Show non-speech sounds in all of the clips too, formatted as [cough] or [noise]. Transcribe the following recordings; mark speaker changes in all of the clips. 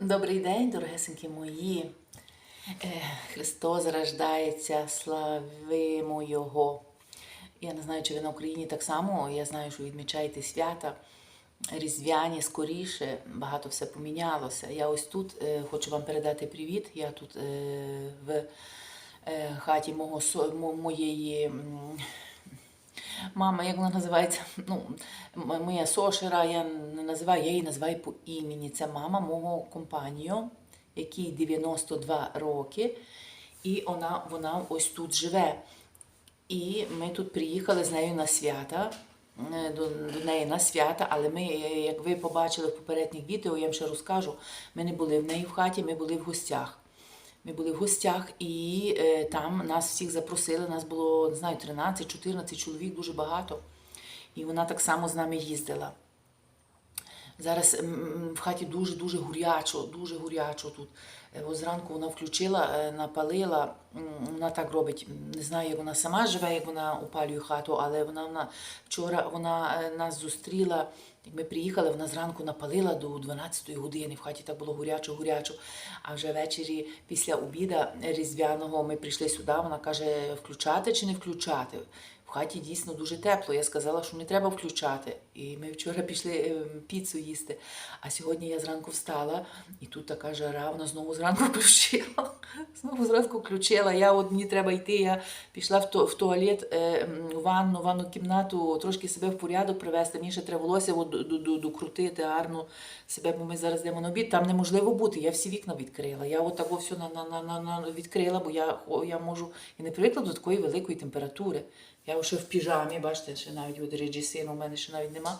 Speaker 1: Добрий день, дорогесенькі мої. Е, Христос рождається, славимо Його. Я не знаю, чи ви на Україні так само. Я знаю, що відмічаєте свята різдвяні скоріше, багато все помінялося. Я ось тут е, хочу вам передати привіт. Я тут е, в хаті мого, мо- моєї. Мама, як вона називається? [laughs] Ну, моя сошера, я не називаю, я її називаю по імені. Це мама мого компанію, якій 92 роки, і вона, вона ось тут живе. І ми тут приїхали з нею на свята, е, до, до неї на свята, але ми, е, як ви побачили в попередніх відео, я вам ще розкажу, ми не були в неї в хаті, ми були в гостях. Ми були в гостях і е, там нас всіх запросили. Нас було не знаю 13-14 чоловік, дуже багато. І вона так само з нами їздила. Зараз в хаті дуже дуже гурячо, дуже гурячо тут. Е, зранку вона включила, е, напалила. Вона так робить. Не знаю, як вона сама живе, як вона опалює хату, але вона, вона вчора вона е, нас зустріла. Як ми приїхали, вона зранку напалила до 12-ї години. В хаті так було гурячо, гурячо. А вже ввечері після обіда різдвяного ми прийшли сюди. Вона каже, включати чи не включати. В хаті дійсно дуже тепло. Я сказала, що не треба включати. І ми вчора пішли е, піцу їсти. А сьогодні я зранку встала, і тут така жара, вона знову зранку [laughs] включила. Знову зранку включила. Я от мені треба йти. Я пішла в, то, в туалет, е, в ванну, ванну кімнату, трошки себе в порядок привести. Мені ще треба волосся докрутити гарно себе, бо ми зараз йдемо на обід. Там неможливо бути. Я всі вікна відкрила. Я от так все на, на, на, на відкрила, бо я, я можу і не привикла до такої великої температури. Я ще в піжамі, бачите, ще навіть от реджісину у мене ще навіть нема.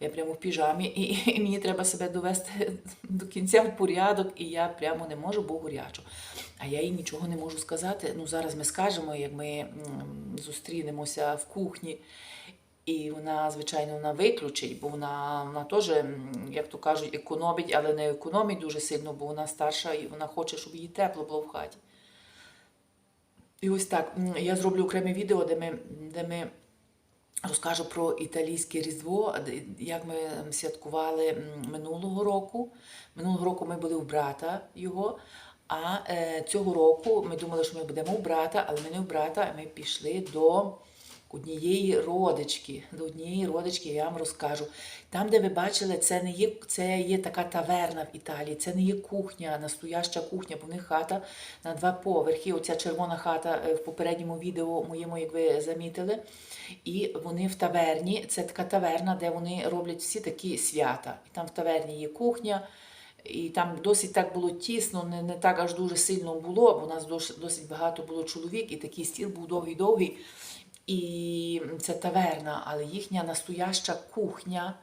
Speaker 1: Я прямо в піжамі, і, і мені треба себе довести до кінця в порядок, і я прямо не можу, бо горячо. А я їй нічого не можу сказати. Ну, зараз ми скажемо, як ми зустрінемося в кухні. І вона, звичайно, вона виключить, бо вона, вона теж, як то кажуть, економить, але не економить дуже сильно, бо вона старша і вона хоче, щоб їй тепло було в хаті. І ось так, я зроблю окреме відео, де ми, де ми розкажу про італійське різдво, як ми святкували минулого року. Минулого року ми були у брата його. А е, цього року ми думали, що ми будемо у брата, але ми не у брата, а ми пішли до однієї родички. До однієї родички я вам розкажу. Там, де ви бачили, це не є, це є така таверна в Італії, це не є кухня, настояща кухня, бо в них хата на два поверхи. Оця червона хата е, в попередньому відео моєму, як ви замітили. І вони в таверні, це така таверна, де вони роблять всі такі свята. І там в таверні є кухня. І там досить так було тісно, не, не так аж дуже сильно було, бо у нас досить, багато було чоловік, і такий стіл був довгий-довгий. І це таверна, але їхня настояща кухня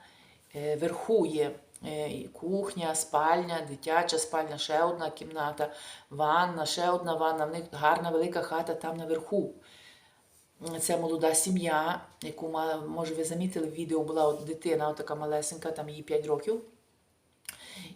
Speaker 1: е, верху є. Е, Кухня, спальня, дитяча спальня, ще одна кімната, ванна, ще одна ванна. В них гарна велика хата там наверху. Це молода сім'я, яку може ви замітили в відео, була дитина, така малесенька, там їй 5 років.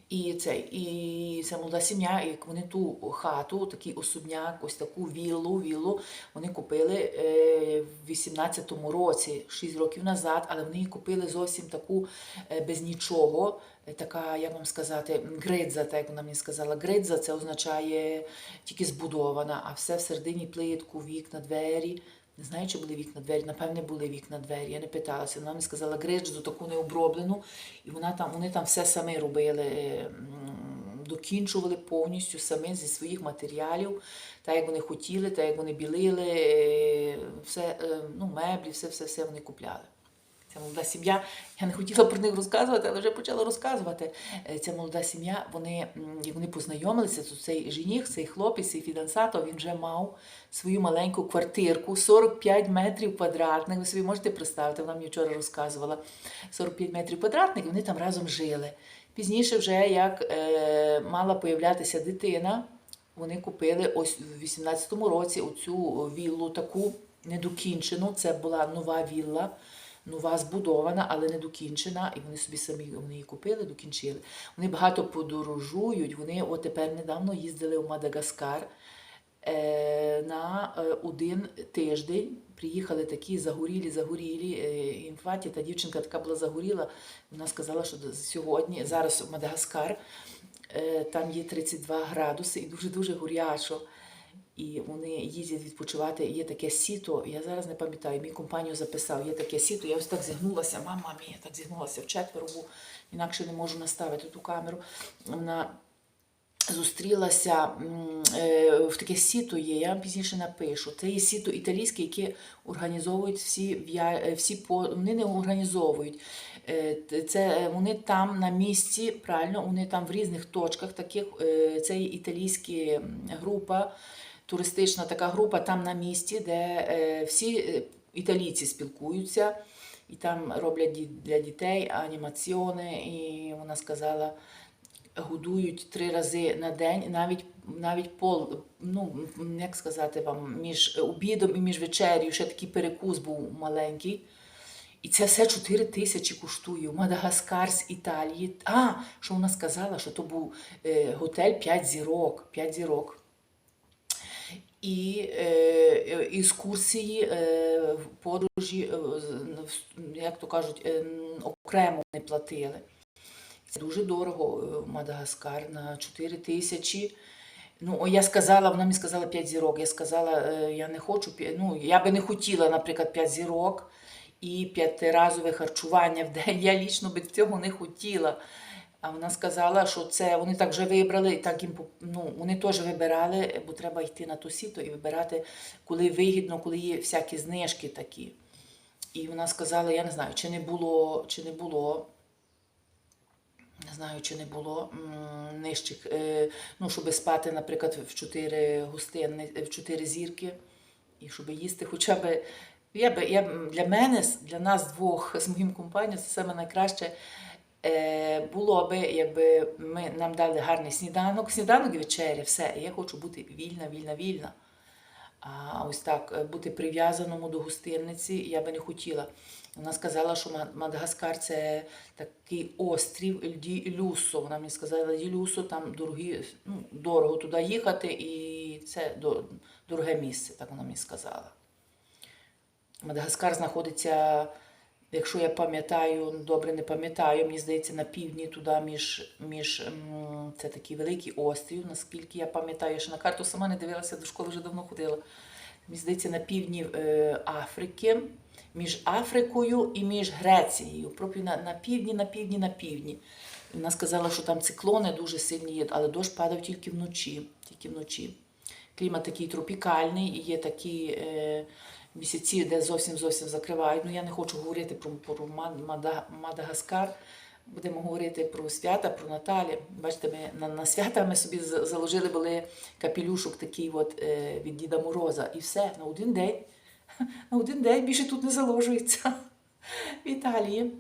Speaker 1: І це, і це молода сім'я, і вони ту хату, такий особняк, ось таку віллу, віллу вони купили е, в 18-му році, 6 років назад, але вони її купили зовсім таку е, без нічого. Е, Така, як вам сказати, гридза, так як вона мені сказала. Гридза це означає тільки збудована, а все всередині плитку, вікна, двері. Не знаю, чи були вікна двері, напевне, були вікна двері. Я не питалася. Вона мені сказала гридзу таку необроблену, і вона там, вони там все самі робили, е, докінчували повністю самі зі своїх матеріалів, так як вони хотіли, так як вони білили, е, все, е, ну, меблі, все, все, все вони купляли. Ця молода сім'я, я не хотіла про них розказувати, але вже почала розказувати. Е, Ця молода сім'я, вони, як вони познайомилися, то цей жених, цей хлопець, цей фідансато, він вже мав свою маленьку квартирку, 45 метрів квадратних. Ви собі можете представити, вона мені вчора розказувала. 45 метрів квадратних, і вони там разом жили. Пізніше, вже як е, мала появлятися дитина, вони купили ось в 18-му році оцю віллу таку недокінчену. Це була нова вілла, нова збудована, але не докінчена. І вони собі самі вони її купили, докінчили. Вони багато подорожують. Вони от тепер недавно їздили в Мадагаскар. е, на е, один тиждень. Приїхали такі загорілі, загорілі. е, Інфаті, та дівчинка така була загоріла. Вона сказала, що сьогодні, зараз Мадагаскар, е, там є 32 градуси і дуже-дуже горячо. І вони їздять відпочивати. Є таке сіто. Я зараз не пам'ятаю, мій компанію записав. Є таке сіто. Я ось так зігнулася. Мама мія, так зігнулася вчетверо, бо інакше не можу наставити ту камеру. Вона зустрілася е, в таке сіто є, я вам пізніше напишу. Це є сіто італійське, яке організовують всі е, всі по вони не організовують. Е, Це вони там на місці, правильно, вони там в різних точках таких. Це є італійська група, туристична така група там на місці, де е, всі е, італійці спілкуються. І там роблять для дітей анімаціони, і вона сказала, годують три рази на день, навіть навіть пол, ну як сказати вам, між обідом і між вечерю, ще такий перекус був маленький. І це все 4 тисячі коштує. Мадагаскар з Італії. А, що вона сказала, що то був е, готель 5 зірок. 5 зірок. І е, екскурсії, е, подорожі, е, як то кажуть, окремо не платили. Це дуже дорого Мадагаскар на 4 тисячі. Ну, я сказала, вона мені сказала 5 зірок. Я сказала, я не хочу, ну, я би не хотіла, наприклад, 5 зірок і п'ятиразове харчування в день. Я лічно би цього не хотіла. А вона сказала, що це вони так вже вибрали, і так їм ну, вони теж вибирали, бо треба йти на то сіто і вибирати, коли вигідно, коли є всякі знижки такі. І вона сказала, я не знаю, чи не було, чи не було не знаю, чи не було нижчих, е, ну, щоб спати, наприклад, в чотири гостини, в чотири зірки, і щоб їсти хоча б. Я би, я, для мене, для нас двох з моїм компанією, це саме найкраще е, було би, якби ми, нам дали гарний сніданок, сніданок і вечеря, все. Я хочу бути вільна, вільна, вільна. А ось так е, бути прив'язаному до гостинниці я би не хотіла. Вона сказала, що Мадагаскар це такий острів Люсо. Вона мені сказала, Люсо, там дорогі, ну, дорого туди їхати, і це дороге місце, так вона мені сказала. Мадагаскар знаходиться, якщо я пам'ятаю, ну, добре не пам'ятаю, мені здається, на півдні туди між, між це такий великий острів, наскільки я пам'ятаю, я ще на карту сама не дивилася, до школи вже давно ходила. Мені здається, на півдні е, Африки, між Африкою і між Грецією. Пропі на, на півдні, на півдні, на півдні. Вона сказала, що там циклони дуже сильні є, але дощ падав тільки вночі. Тільки вночі. Клімат такий тропікальний, і є такі е, місяці, де зовсім зовсім закривають. Ну я не хочу говорити про, про Мадагаскар. Будемо говорити про свята, про Наталі. Бачите, ми на, на свята ми собі заложили були капелюшок такий от, е, від Діда Мороза. І все, на один день. [laughs] На один день більше тут не заложується. [laughs] В Італії.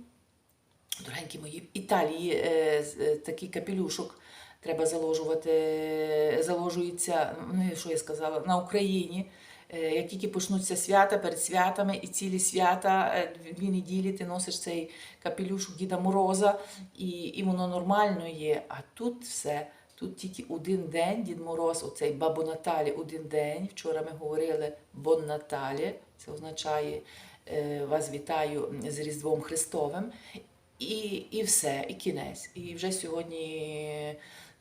Speaker 1: Дорогенькі мої, в Італії е, е, такий капелюшок треба заложувати. е, Заложується, ну що я сказала, на Україні. Е, Як тільки почнуться свята перед святами і цілі свята, е, дві неділі ти носиш цей капелюшок Діда Мороза, і, і воно нормально є. А тут все. Тут тільки один день Дід Мороз, оцей бабо Наталі, один день. Вчора ми говорили Бон Наталі, це означає е, вас вітаю з Різдвом Христовим. І, і все, і кінець. І вже сьогодні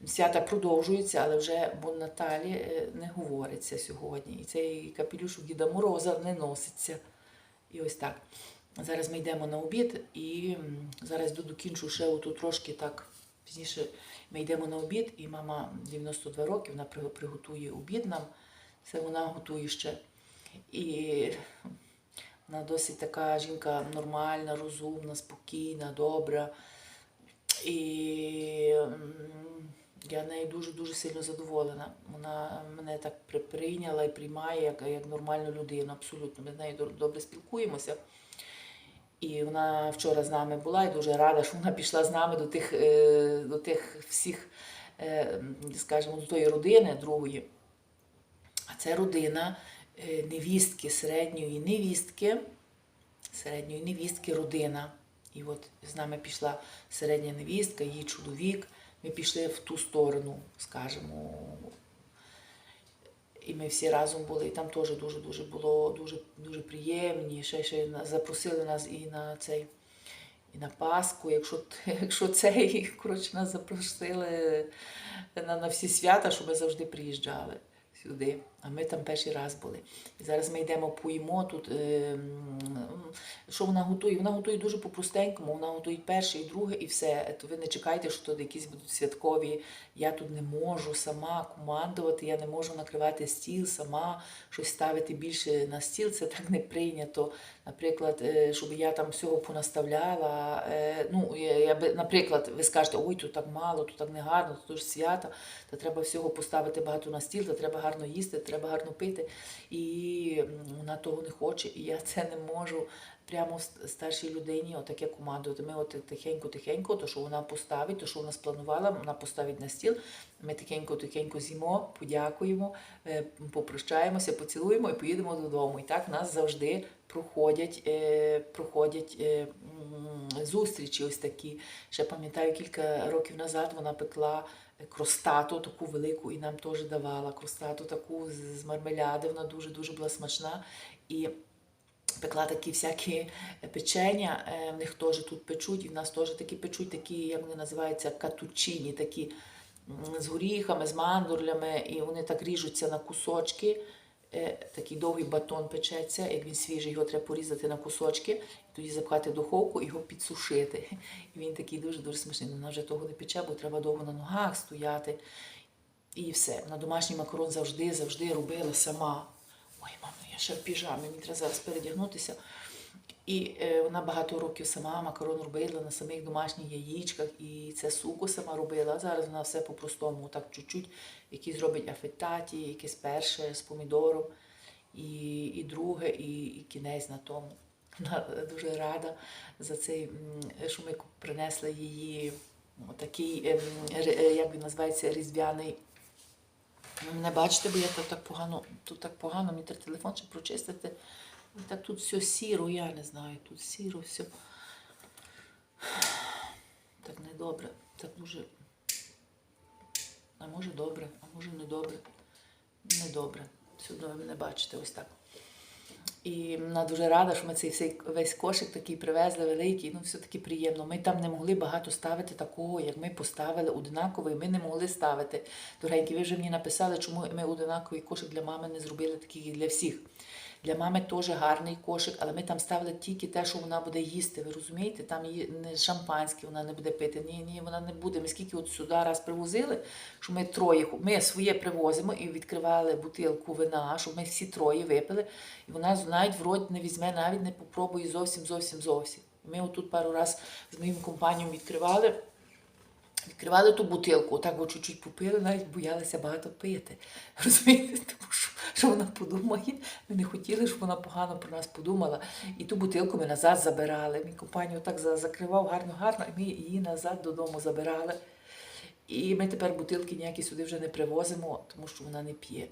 Speaker 1: свята продовжуються, але вже Бон Наталі е, не говориться сьогодні. І цей капелюшок Діда Мороза не носиться. І ось так. Зараз ми йдемо на обід і зараз докінчу ще оту трошки так. Пізніше ми йдемо на обід, і мама 92 роки, вона приготує обід нам. Це вона готує ще. І вона досить така жінка нормальна, розумна, спокійна, добра. І я нею дуже-дуже сильно задоволена. Вона мене так при- прийняла і приймає як, як нормальну людину, абсолютно. Ми з нею добре спілкуємося. І вона вчора з нами була і дуже рада, що вона пішла з нами до тих, е, до тих всіх, е, скажімо, до тої родини другої. А це родина е, невістки, середньої невістки, середньої невістки родина. І от з нами пішла середня невістка, її чоловік. Ми пішли в ту сторону, скажімо. І ми всі разом були, і там теж дуже дуже було дуже дуже приємні. Ще, ще запросили нас і на цей. І на Пасху, якщо, [laughs] якщо цей, коротше, нас запросили на, на всі свята, щоб ми завжди приїжджали сюди. А ми там перший раз були. І зараз ми йдемо поїмо тут. Е, що вона готує? Вона готує дуже по-простенькому, вона готує перше і друге, і все. То ви не чекайте, що тут якісь будуть святкові. Я тут не можу сама командувати, я не можу накривати стіл сама, щось ставити більше на стіл. Це так не прийнято. Наприклад, е, щоб я там всього понаставляла. Е, Ну, я, я би, наприклад, ви скажете, ой, тут так мало, тут так не гарно, тут ж свята, то треба всього поставити багато на стіл, то треба гарно їсти, треба гарно пити. І вона того не хоче, і я це не можу прямо старшій людині отаке командувати. Ми от тихенько-тихенько, то що вона поставить, то що вона спланувала, вона поставить на стіл. Ми тихенько-тихенько з'їмо, подякуємо, е, попрощаємося, поцілуємо і поїдемо додому. І так нас завжди проходять, е, проходять е, зустрічі ось такі. Ще пам'ятаю, кілька років назад вона пекла кростату таку велику і нам теж давала кростату таку з мармеляди. Вона дуже-дуже була смачна. І пекла такі всякі печення, е, в них теж тут печуть, і в нас теж такі печуть, такі, як вони називаються, катучині, такі з горіхами, з мандурлями, і вони так ріжуться на кусочки. Е, Такий довгий батон печеться, як він свіжий, його треба порізати на кусочки, тоді запхати в духовку і його підсушити. І він такий дуже-дуже смачний. Вона вже того не пече, бо треба довго на ногах стояти. І все. На домашній макарон завжди, завжди робила сама. Ой, мамо, я ще в піжамі, мені треба зараз передягнутися. І е, вона багато років сама макарон робила на самих домашніх яєчках, і це суко сама робила. Зараз вона все по-простому, так чуть-чуть, якісь робить афетаті, якесь перше з помідором, і, і друге, і, і кінець на тому. Вона дуже рада за цей, що ми принесли її такий, ем, е, як він називається, різдвяний ви мене бачите, бо я тут так погано, тут так погано, мені треба телефон ще прочистити. І так тут все сіро, я не знаю, тут сіро все. Так недобре, так дуже. А може добре, а може не добре. Недобре. Сюди ви мене бачите ось так. І вона дуже рада, що ми цей весь кошик такий привезли великий, ну все-таки приємно. Ми там не могли багато ставити такого, як ми поставили однаковий, ми не могли ставити. Дорогенькі, ви вже мені написали, чому ми однаковий кошик для мами не зробили такий для всіх. Для мами теж гарний кошик, але ми там ставили тільки те, що вона буде їсти. Ви розумієте? Там є не шампанське вона не буде пити. Ні, ні, вона не буде. Ми скільки от сюди раз привозили, що ми троє, ми своє привозимо і відкривали бутилку вина, щоб ми всі троє випили. І вона навіть в рот не візьме, навіть не попробує зовсім, зовсім, зовсім. Ми отут пару раз з моїм компанією відкривали. Відкривали ту бутилку, отак от чуть-чуть попили, навіть боялися багато пити. [laughs] Розумієте, тому що, вона подумає. Ми не хотіли, щоб вона погано про нас подумала. І ту бутилку ми назад забирали. Мій компанію так закривав гарно-гарно, і ми її назад додому забирали. І ми тепер бутилки ніякі сюди вже не привозимо, тому що вона не п'є.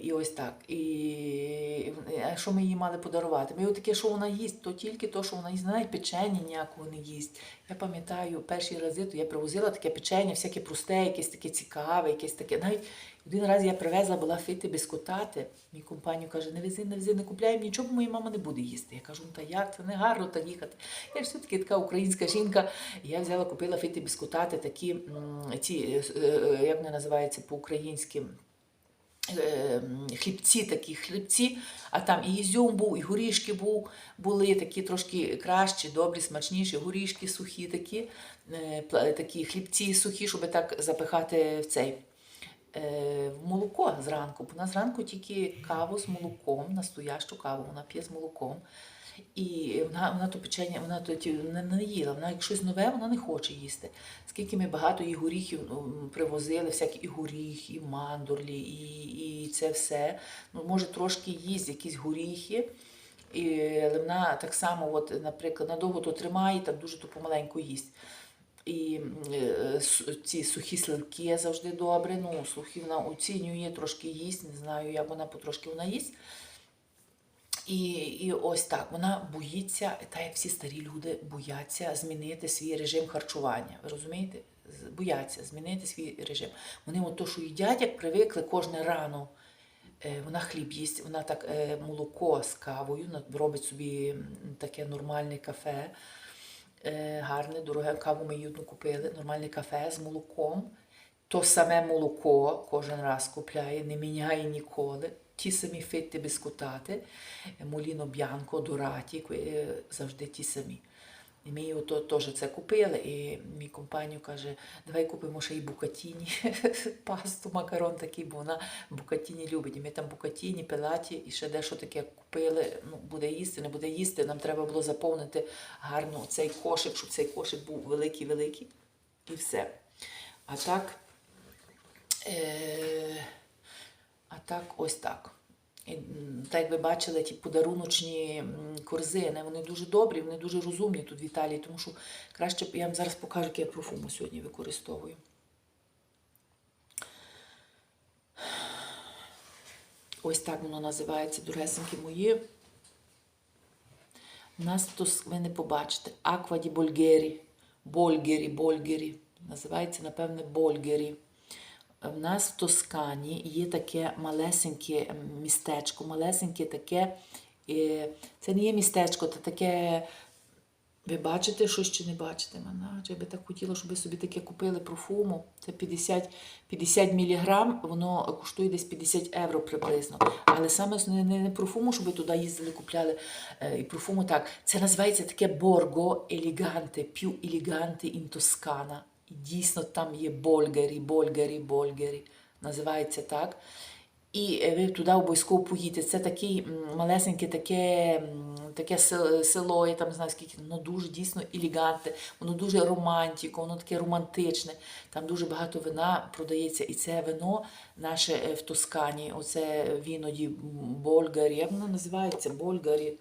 Speaker 1: І ось так. І що ми їй мали подарувати? Ми таке, що вона їсть, то тільки то, що вона їсть, навіть печення ніякого не їсть. Я пам'ятаю, перші рази то я привозила таке печення, всяке просте, якесь таке цікаве, якесь таке. Навіть один раз я привезла була фити біскотати. Мій компанію каже, не вези, не вези, не купляємо нічого, бо моя мама не буде їсти. Я кажу, ну та як, це не гарно так їхати. Я ж все-таки така українська жінка. Я взяла, купила фити біскотати, такі ці, е, е, як вони називаються по-українськи хлібці, такі хлібці, а там і ізюм був, і горішки був, були такі трошки кращі, добрі, смачніші, горішки сухі, такі, е, такі хлібці сухі, щоб так запихати в цей. е, В молоко зранку. Вона зранку тільки каву з молоком, настоящу каву, вона п'є з молоком. І вона, вона то печення, вона то не, не їла. Вона як щось нове, вона не хоче їсти. Скільки ми багато їй горіхів ну, привозили, всякі і горіх, і мандурлі, і, і це все. Ну, може, трошки їсть якісь горіхи. І, але вона так само, от, наприклад, надовго то тримає, так дуже то помаленьку їсть. І е, ці сухі сливки завжди добре. Ну, сухі вона оцінює, трошки їсть, не знаю, як вона потрошки вона їсть. І, і ось так, вона боїться, так як всі старі люди бояться змінити свій режим харчування. Ви розумієте? Бояться змінити свій режим. Вони от то, що їдять, як привикли кожне рано Е, Вона хліб їсть, вона так е, молоко з кавою, робить собі таке нормальне кафе, е, гарне, дороге каву ми одну купили, нормальне кафе з молоком. То саме молоко кожен раз купляє, не міняє ніколи. Ті самі фитти біскутати, моліно б'янко, дораті, е, завжди ті самі. І ми його теж це купили, і мій компанію каже, давай купимо ще й букатіні, [laughs] пасту, макарон такий, бо вона букатіні любить. І ми там букатіні, пелаті і ще дещо таке купили. Ну, буде їсти, не буде їсти. Нам треба було заповнити гарно цей кошик, щоб цей кошик був великий-великий. І все. А так, а так, ось так. І, так як ви бачили, ті подаруночні корзини, вони дуже добрі, вони дуже розумні тут в Італії, тому що краще я вам зараз покажу, який я парфуму сьогодні використовую. Ось так воно називається, дорогесенькі мої. У нас тут ви не побачите. Акваді Больгері. Больгері, Больгері. Називається, напевне, Больгері. В нас в Тоскані є таке малесеньке містечко, малесеньке таке. е, Це не є містечко, це таке. Ви бачите, що ще не бачите мене? Чи я би так хотіла, щоб ви собі таке купили парфуму. Це 50, 50 мг, воно коштує десь 50 євро приблизно. Але саме не, не, не парфуму, щоб ви туди їздили, купляли е, і парфуму так. Це називається таке Борго Еліганте, п'ю еліганте in Тоскана. І дійсно там є Больгарі, Больгарі, Больгарі. Називається так. І е, ви туди обов'язково поїдете. Це такий м, малесеньке таке, таке село, я там знаю скільки, воно дуже дійсно елегантне, воно дуже романтико, воно таке романтичне. Там дуже багато вина продається. І це вино наше е, в Тоскані. Оце віноді Болгарі. Як воно називається? Болгарі.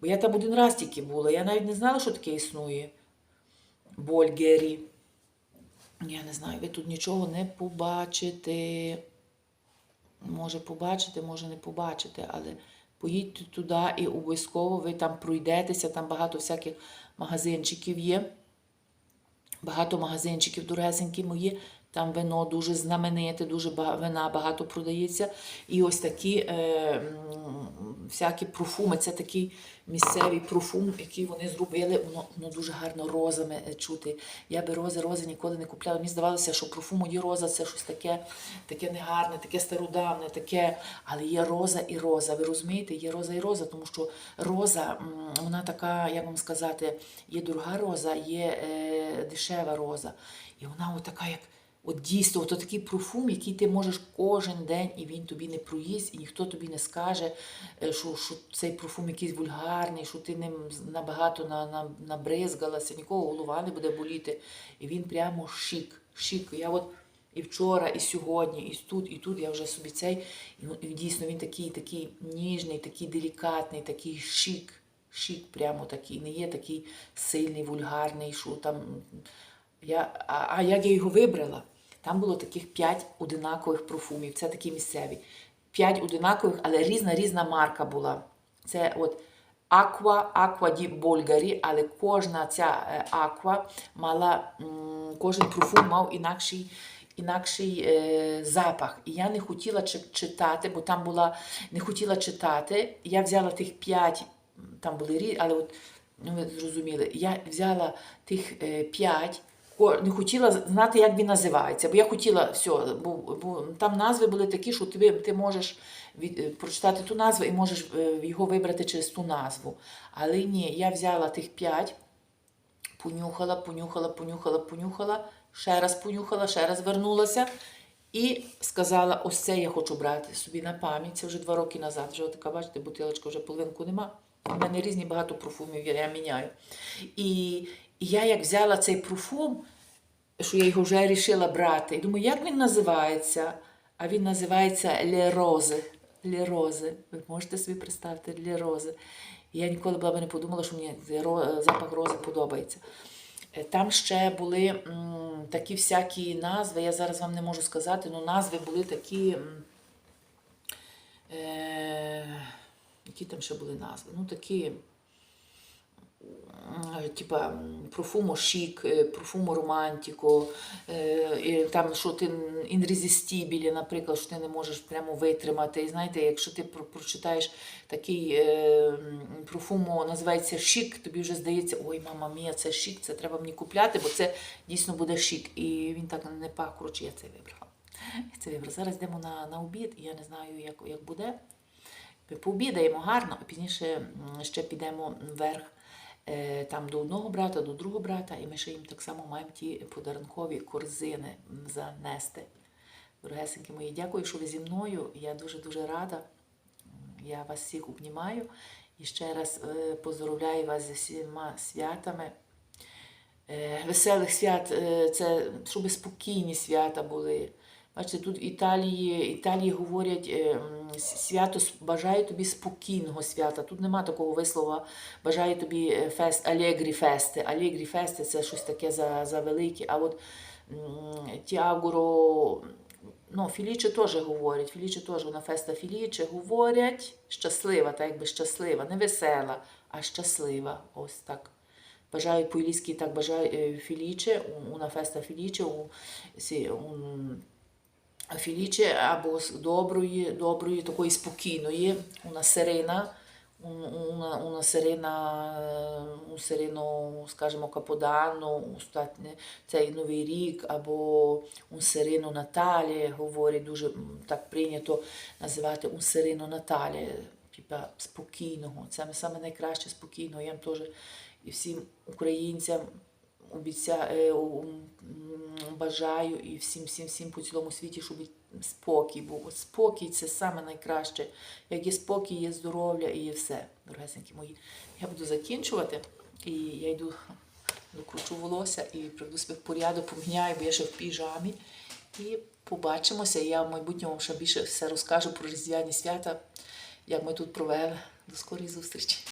Speaker 1: Бо я там один раз тільки була. Я навіть не знала, що таке існує. Больгері. Я не знаю, ви тут нічого не побачите. Може побачите, може не побачите, але поїдьте туди і обов'язково ви там пройдетеся, там багато всяких магазинчиків є. Багато магазинчиків дорогесенькі мої. Там вино дуже знамените, дуже вина багато продається. І ось такі е, всякі профуми. Це такий місцевий профум, який вони зробили. Воно, воно дуже гарно розами е, чути. Я би рози, рози ніколи не купляла. Мені здавалося, що профуму є роза, це щось таке, таке негарне, таке стародавне, таке. Але є роза і роза. Ви розумієте, є роза і роза, тому що роза, вона така, як вам сказати, є дорога роза, є е, дешева роза. І вона така, як. От дійсно, от такий профум, який ти можеш кожен день, і він тобі не проїсть, і ніхто тобі не скаже, е, що, що цей профум якийсь вульгарний, що ти ним набагато на, на, набризгалася, нікого голова не буде боліти. І він прямо шик, шик. Я от і вчора, і сьогодні, і тут, і тут я вже собі цей. І, ну, дійсно він такий, такий ніжний, такий делікатний, такий шик. Шик прямо такий, не є такий сильний, вульгарний, що там. Я, а, а як я його вибрала? Там було таких п'ять одинакових профумів. Це такі місцеві. П'ять одинакових, але різна різна марка була. Це от Aqua, Aqua di Bolgari, але кожна ця е, Aqua мала, кожен профум мав інакший, інакший е, запах. І я не хотіла читати, бо там була, не хотіла читати. Я взяла тих п'ять, там були різні, але от, ну ви зрозуміли, я взяла тих е, п'ять. Ко- Не хотіла знати, як він називається, бо я хотіла все, бо, бо там назви були такі, що ти, ти можеш від, е, прочитати ту назву і можеш е, його вибрати через ту назву. Але ні, я взяла тих п'ять, понюхала, понюхала, понюхала, понюхала, ще раз понюхала, ще раз вернулася і сказала: ось це я хочу брати собі на пам'ять. Це вже два роки назад. Вже така, бачите, бутилочка вже половинку нема. У мене різні багато профумів, я, я міняю. І, і я як взяла цей профум, що я його вже вирішила брати. І думаю, як він називається? А він називається Ле Рози. Ле Рози. Ви можете собі представити Ле Рози. І я ніколи була б не подумала, що мені запах рози подобається. Е, Там ще були м, такі всякі назви, я зараз вам не можу сказати, але назви були такі. Е, які там ще були назви? Ну, такі. М, типа профумо шік, е, профумо романтико, е, там, що ти інрезистібілі, наприклад, що ти не можеш прямо витримати. І знаєте, якщо ти про- прочитаєш такий е, профумо, називається шік, тобі вже здається, ой, мама мія, це шік, це треба мені купляти, бо це дійсно буде шік. І він так не пах, коротше, я це вибрала. Я це вибрала. Зараз йдемо на, на обід, і я не знаю, як, як буде. Ми пообідаємо гарно, а пізніше ще підемо вверх е, там до одного брата, до другого брата, і ми ще їм так само маємо ті подарункові корзини занести. Дорогесенькі мої, дякую, що ви зі мною. Я дуже-дуже рада. Я вас всіх обнімаю. І ще раз е, поздоровляю вас зі всіма святами. Е, Веселих свят, е, це щоб спокійні свята були. Бачите, тут в Італії, Італії говорять е, свято бажаю тобі спокійного свята. Тут нема такого вислова бажаю тобі е, фест, алегрі фести. Алегрі фести це щось таке за, за велике. А от тіагуро, ну, Філіче теж говорять. Філіче теж вона феста Філіче говорять щаслива, так якби щаслива, не весела, а щаслива. Ось так. Бажаю по-ілійськи так бажаю Філіче, у- una festa felice, у, сі, un, Філіче або доброї, доброї, такої спокійної, serena, un- una, una serena, un sereno, скажімо, каподанно, цей Новий рік, або un sereno Наталі, говорять, дуже так прийнято називати un sereno Наталі, типа спокійного. Це саме найкраще спокійного. Я теж і всім українцям обіця... е, бажаю і всім, всім, всім по цілому світі, щоб спокій був. Спокій це саме найкраще. Як є спокій, є здоров'я і є все, дорогесенькі мої. Я буду закінчувати, і я йду докручу волосся і приведу себе в порядок, поміняю, бо я ще в піжамі. І побачимося. Я в майбутньому ще більше все розкажу про різдвяні свята, як ми тут провели. До скорої зустрічі!